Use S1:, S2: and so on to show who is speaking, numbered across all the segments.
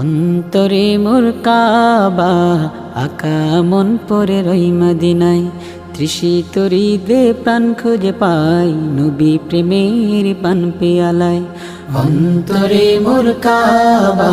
S1: অন্তরে মোর কাবা, আকা মন পরে রই মাদিনাই ত্রিশি তরি দে প্রাণ খোঁজে পাই, নবী প্রেমের পান পেয়ালায়। অন্তরে মোর কাবা,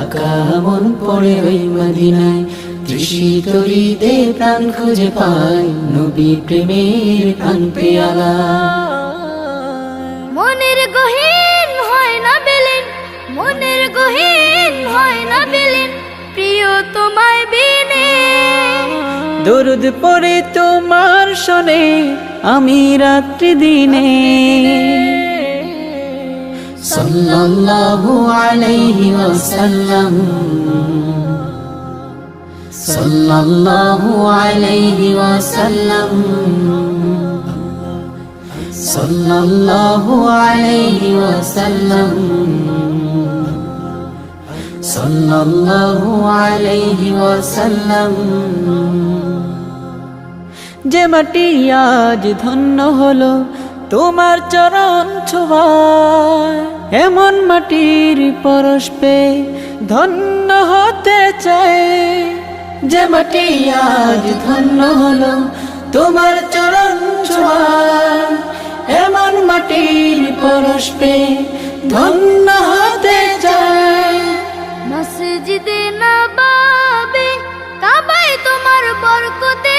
S1: আকা মন পরে রই মদিনায়। তৃষিত হৃদে প্রাণ খুঁজে পাই নবী প্রেমের পান পেয়ালায়।
S2: মনের গহীন হয় না বিলীন মনের গহীন হয় না বিলীন প্রিয় তোমায় বিনে।
S1: দরুদ পরে তোমার শোনে আমি রাত্রি দিনে। সাল্লাল্লাহু আলাইহি ওয়াসাল্লাম। সাল্লাল্লাহু আলাইহি ওয়াসাল্লাম। সাল্লাল্লাহু আলাইহি ওয়াসাল্লাম। সাল্লাল্লাহু আলাইহি ওয়াসাল্লাম। যে মাটি আজ ধন্য হলো, তোমার চরণ ছোঁয়ায়। এমন মাটির পরশ পে ধন্য হতে চায়। যে মাটি আজ ধন্য হলো তোমার চরণ ছোঁয়ায় এমন মাটির পরশ পে ধন্য হতে চায়
S2: মসজিদে নবাবে কাবায় তোমার বরকতে।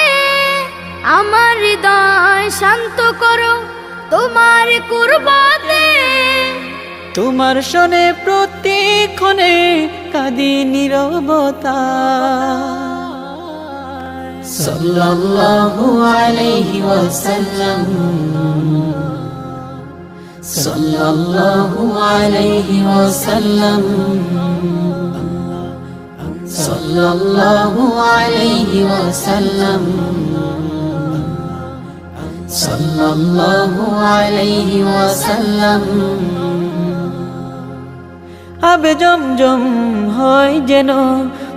S2: আমার হৃদয় শান্ত করো তোমার কুরবাতে।
S1: তোমার শোনে প্রতিক্ষণে কাদি নিরবতা। সাল্লাল্লাহু আলাইহি ওয়াসাল্লাম। সাল্লাল্লাহু আলাইহি ওয়াসাল্লাম। সাল্লাল্লাহু আলাইহি ওয়াসাল্লাম। সাল্লাল্লাহু আলাইহি ওয়াসাল্লাম। আবে জমজম হয় যেন,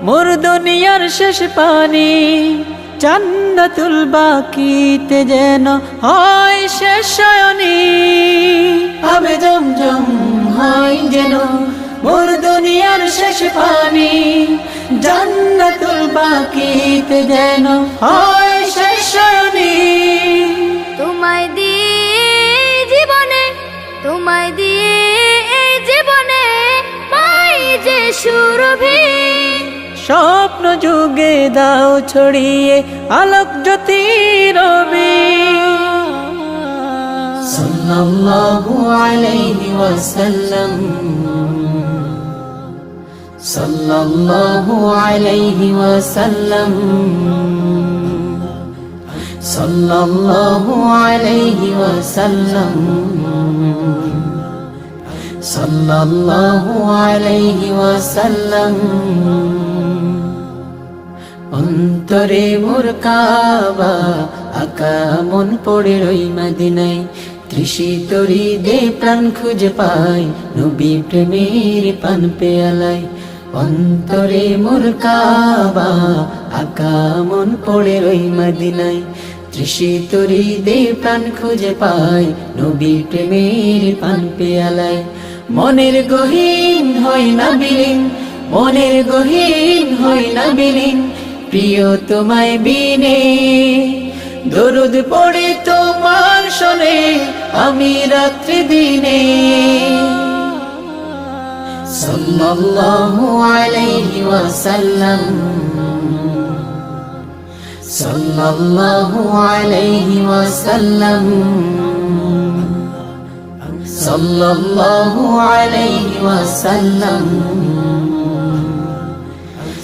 S1: মোর দুনিয়ার শেষ পানি। জান্নাতুল বাকিতে যেন হয় শেষ শয়নি। আবে জমজম হয় যেন মোর দুনিয়ার শেষ পানি। জান্নাতুল বাকিতে যেন হয় শেষ শয়নি।
S2: তোমায় দিয়ে জীবনে তোমায় দিয়ে এই জীবনে পাই যে সুরভি।
S1: স্বপ্ন যুগে দাও ছড়িয়ে আলোক জ্যোতি রবি সাল্লাল্লাহু আলাইহি ওয়াসাল্লাম। সাল্লাল্লাহু আলাইহি ওয়াসাল্লাম। সাল্লাল্লাহু আলাইহি ওয়াসাল্লাম। সাল্লাল্লাহু আলাইহি ওয়াসাল্লাম। অন্তরে মোর কাবা, আকা মন পড়ে রই মদিনায়। তৃষিত হৃদে প্রাণ খুঁজে পাই, নবী প্রেমের পান পেয়ালায়। অন্তরে মোর কাবা, আকা মন পড়ে রই মদিনায়। তৃষিত হৃদে প্রাণ খুঁজে পাই, নবী প্রেমের পান পেয়ালায়। মনের গহীন হয় না বিলীন মনের গহীন হয় না বিলীন প্রিয় তোমায় বিনে, দরুদ পড়ে তোমার শোনে, আমি রাত্রি দিনে। সাল্লাল্লাহু আলাইহি ওয়াসাল্লাম, সাল্লাল্লাহু আলাইহি ওয়াসাল্লাম, সাল্লাল্লাহু আলাইহি ওয়াসাল্লাম।